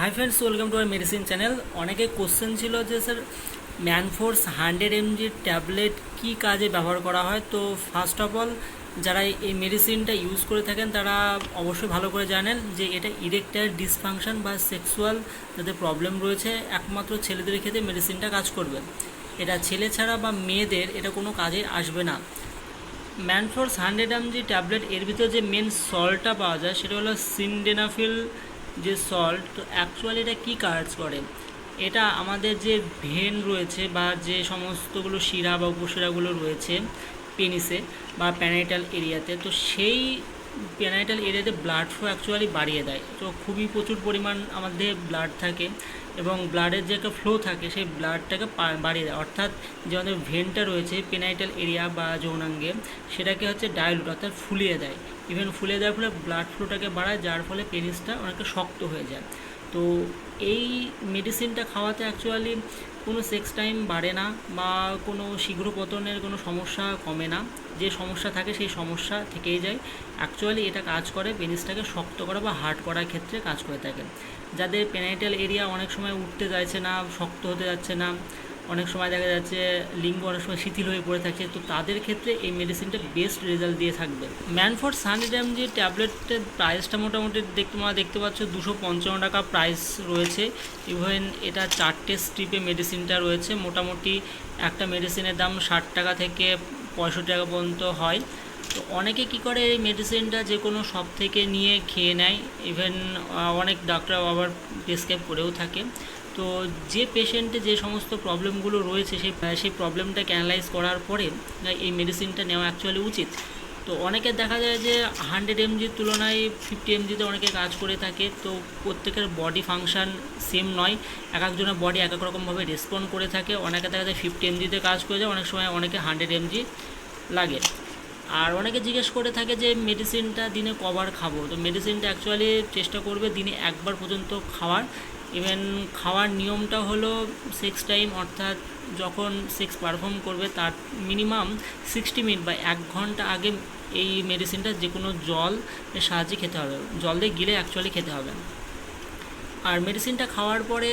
Hi friends welcome to R medicine channel অনেকে question ছিল যে স্যার ম্যানফোর্স হান্ড্রেড এমজির ট্যাবলেট কী কাজে ব্যবহার করা হয়? তো ফার্স্ট অফ অল যারা এই মেডিসিনটা ইউজ করে থাকেন, তারা অবশ্যই ভালো করে জানেন যে, এটা ইরেকটার ডিসফাংশন বা সেক্সুয়াল যাদের প্রবলেম রয়েছে, একমাত্র ছেলেদের ক্ষেত্রে মেডিসিনটা কাজ করবে। এটা ছেলে ছাড়া বা মেয়েদের এটা কোনো কাজে আসবে না। ম্যানফোর্স হান্ড্রেড এমজি ট্যাবলেট এর ভিতরে যে মেন সল্টটা পাওয়া যায়, সেটা হলো সিনডেনাফিল যে সল্ট তো অ্যাকচুয়ালি এটা কী কাজ করে? এটা আমাদের যে ভেন রয়েছে বা যে সমস্তগুলো শিরা বা উপশিরাগুলো রয়েছে পেনিসে বা প্যানাইটাল এরিয়াতে তো সেই প্যানাইটাল এরিয়াতে ব্লাড ফ্লো অ্যাকচুয়ালি বাড়িয়ে দেয়। তো খুবই প্রচুর পরিমাণ আমাদের ব্লাড থাকে এবং ব্লাডের যে একটা ফ্লো থাকে, সেই ব্লাডটাকে বাড়িয়ে দেয়। অর্থাৎ যে আমাদের ভেনটা রয়েছে পেনাইটাল এরিয়া বা যৌনাঙ্গে, সেটাকে হচ্ছে ডায়লুট অর্থাৎ ফুলিয়ে দেয়। ইভেন ফুলিয়ে দেওয়ার ফলে ব্লাড ফ্লোটাকে বাড়ায়, যার ফলে পেনিসটা অনেকটা শক্ত হয়ে যায়। তো এই মেডিসিনটা খাওয়াতে অ্যাকচুয়ালি কোনো সেক্স টাইম বাড়ে না বা কোনো শীঘ্র পতনের কোনো সমস্যা কমে না। যে সমস্যা থাকে সেই সমস্যা থেকেই যায়। অ্যাকচুয়ালি এটা কাজ করে পেনিসটাকে শক্ত করা বা হার্ড করার ক্ষেত্রে কাজ করে থাকে। যাদের পেনাইটাল এরিয়া অনেক সময় উঠতে চাইছে না, শক্ত হতে যাচ্ছে না অনেক সময় দেখা যাচ্ছে লিঙ্গ অনেক সময় শিথিল হয়ে পড়ে থাকে, তো তাদের ক্ষেত্রে এই মেডিসিনটা বেস্ট রেজাল্ট দিয়ে থাকবে। ম্যানফোর সানিডাম যে ট্যাবলেটের প্রাইসটা মোটামুটি দেখতে, তোমরা দেখতে পাচ্ছ দুশো পঞ্চান্ন টাকা প্রাইস রয়েছে। ইভেন এটা চারটে স্ট্রিপে মেডিসিনটা রয়েছে। মোটামুটি একটা মেডিসিনের দাম ষাট টাকা থেকে পঁয়ষট্টি টাকা পর্যন্ত হয়। তো অনেকে কি করে এই মেডিসিনটা যে কোনো শপ থেকে নিয়ে খেয়ে নেয়? ইভেন অনেক ডাক্তার আবার প্রেসক্রাইব করেও থাকে। তো যে পেশেন্টে যে সমস্ত প্রবলেমগুলো রয়েছে সেই সেই প্রবলেমটাকে অ্যানালাইজ করার পরে এই মেডিসিনটা নেওয়া অ্যাকচুয়ালি উচিত। তো অনেকে দেখা যায় যে হান্ড্রেড এমজির তুলনায় ফিফটি এমজিতে অনেকে কাজ করে থাকে। তো প্রত্যেকের বডি ফাংশান সেম নয়। এক একজনের বডি এক এক রকমভাবে রেসপন্ড করে থাকে। অনেকে দেখা যায় ফিফটি এমজিতে কাজ করে যায়, অনেক সময় অনেকে হান্ড্রেড এমজি লাগে। আর অনেকে জিজ্ঞেস করে থাকে যে মেডিসিনটা দিনে কবার খাব। তো মেডিসিনটা অ্যাকচুয়ালি চেষ্টা করবে দিনে একবার পর্যন্ত খাওয়ার। ইভেন খাওয়ার নিয়মটা হলো সেক্স টাইম অর্থাৎ যখন সেক্স পারফর্ম করবে তার মিনিমাম সিক্সটি মিনিট বা এক ঘণ্টা আগে এই মেডিসিনটা যে কোনো জল সাহায্যে খেতে হবে। জল দিয়ে গিলে অ্যাকচুয়ালি খেতে হবে। আর মেডিসিনটা খাওয়ার পরে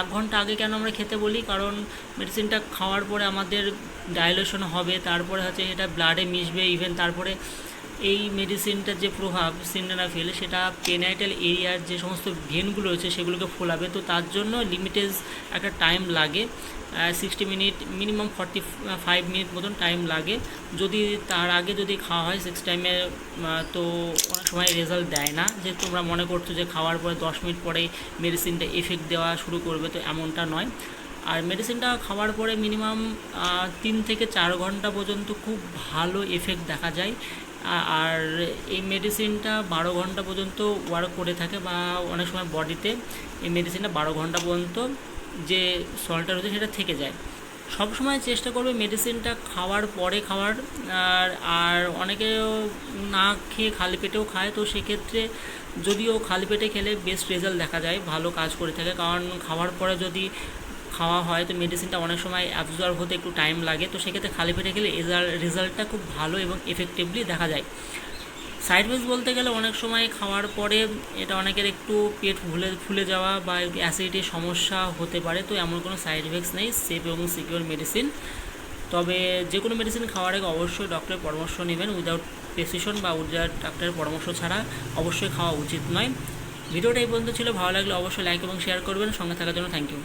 এক ঘণ্টা আগে কেন আমরা খেতে বলি? কারণ মেডিসিনটা খাওয়ার পরে আমাদের ডাইলেশন হবে, তারপরে হচ্ছে এটা ব্লাডে মিশবে ইভেন তারপরে এই মেডিসিনটার যে প্রভাব সিন্ডানাফিল সেটা পেনাইটাল এরিয়ার যে সমস্ত ভেনগুলো রয়েছে, সেগুলোকে ফোলাবে। তো তার জন্য লিমিটেজ একটা টাইম লাগে। Sixty minute minimum forty five minute মতন টাইম লাগে। যদি তার আগে যদি খাওয়া হয় সিক্স টাইমে তো অনেক সময় রেজাল্ট দেয় না। যে তোমরা মনে করছ যে খাওয়ার পরে দশ মিনিট পরেই মেডিসিনটা এফেক্ট দেওয়া শুরু করবে, তো এমনটা নয়। আর মেডিসিনটা খাওয়ার পরে মিনিমাম তিন থেকে চার ঘণ্টা পর্যন্ত খুব ভালো এফেক্ট দেখা যায়। আর এই মেডিসিনটা বারো ঘণ্টা পর্যন্ত ওয়ার্ক করে থাকে বা অনেক সময় বডিতে এই মেডিসিনটা বারো ঘণ্টা পর্যন্ত যে সল্টটা রয়েছে সেটা থেকে যায়। সব সময় চেষ্টা করবে মেডিসিনটা খাওয়ার পরে খাওয়ার, আর আর অনেকেও না খেয়ে খালি পেটেও খায়, তো সেক্ষেত্রে যদিও খালি পেটে খেলে বেস্ট রেজাল্ট দেখা যায়, ভালো কাজ করে থাকে। কারণ খাওয়ার পরে যদি খাওয়া হয়, তো মেডিসিনটা অনেক সময় অ্যাবজর্ব হতে একটু টাইম লাগে, তো সেক্ষেত্রে খালি পেটে খেলে রেজাল্টটা খুব ভালো এবং এফেক্টিভলি দেখা যায়। সাইড এফেক্টস বলতে গেলে অনেক সময় খাওয়ার পরে এটা অনেকের একটু পেট ফুলে ফুলে যাওয়া বা অ্যাসিডিটির সমস্যা হতে পারে, তো এমন কোনো সাইড এফেক্টস নেই সেফ এবং সিকিউর মেডিসিন তবে যে কোনো মেডিসিন খাওয়ার আগে অবশ্যই ডক্টরের পরামর্শ নেবেন উইদাউট প্রেসক্রিপশন বা উইদাউট ডাক্তারের পরামর্শ ছাড়া অবশ্যই খাওয়া উচিত নয়। ভিডিওটা এই পর্যন্ত ছিল, ভালো লাগলে অবশ্যই লাইক এবং শেয়ার করবেন, সঙ্গে থাকার জন্য থ্যাংক ইউ